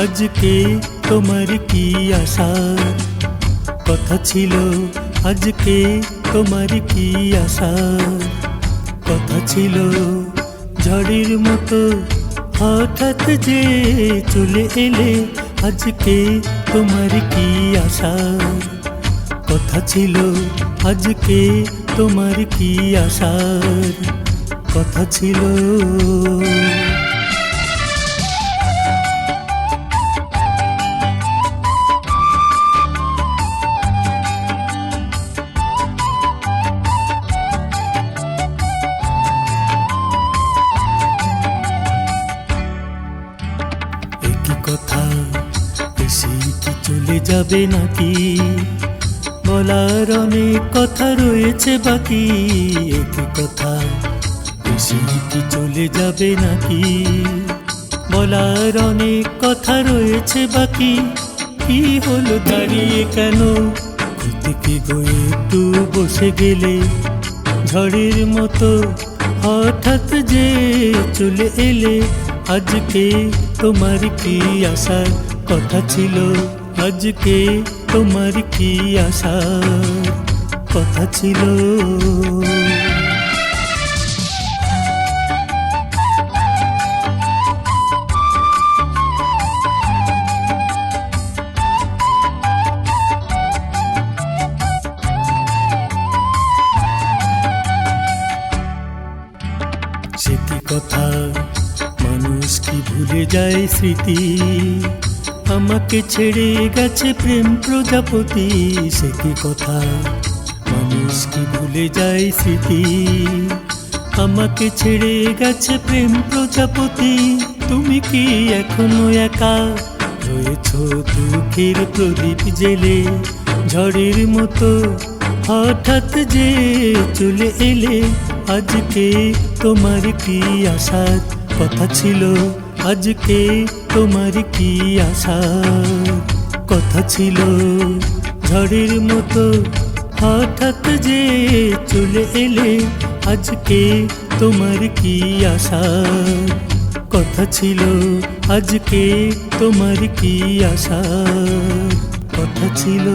আজকে তোমার কি আশা? কথা ছিল আজকে তোমার কি আশা? কথা ছিল, ঝড়ের মতো হঠাৎ যে চলে এলে আজকে তোমার কি আশা? কথা ছিল আজকে তোমার কি আশার কথা ছিল চলে যাবে নাকি? বলার অনেক কথা রয়েছে বাকি, একই কথা। কি চলে যাবে নাকি? বলার অনেক কথা রয়েছে বাকি, কি হলো দাঁড়িয়ে কেন? থেকে গয়ে একটু বসে গেলে? ঝড়ের মতো হঠাৎ যে চলে এলে, আজকে তোমার কি আসার কথা ছিল? আজকে তোমার কি আশার কথা ছিল। সে কি কথা? মানুষ কি ভুলে যায় স্মৃতি? আমাকে ছেড়ে গেছে প্রেম প্রজাপতি, সে কি কথা? মানুষ কি ভুলে যায় স্মৃতি? আমাকে ছেড়ে গেছে প্রেম প্রজাপতি, তুমি কি এখনও একা? রয়েছ দুঃখের প্রদীপ জেলে, ঝড়ের মতো হঠাৎ যে চলে এলে, আজকে তোমার কি আশার কথা ছিল? আজকে তোমার কি আশার কথা ছিল ঝড়ের মতো। হঠাৎ যে চলে এলে আজকে তোমার কি আশার কথা ছিল আজকে তোমার কি আশার কথা ছিল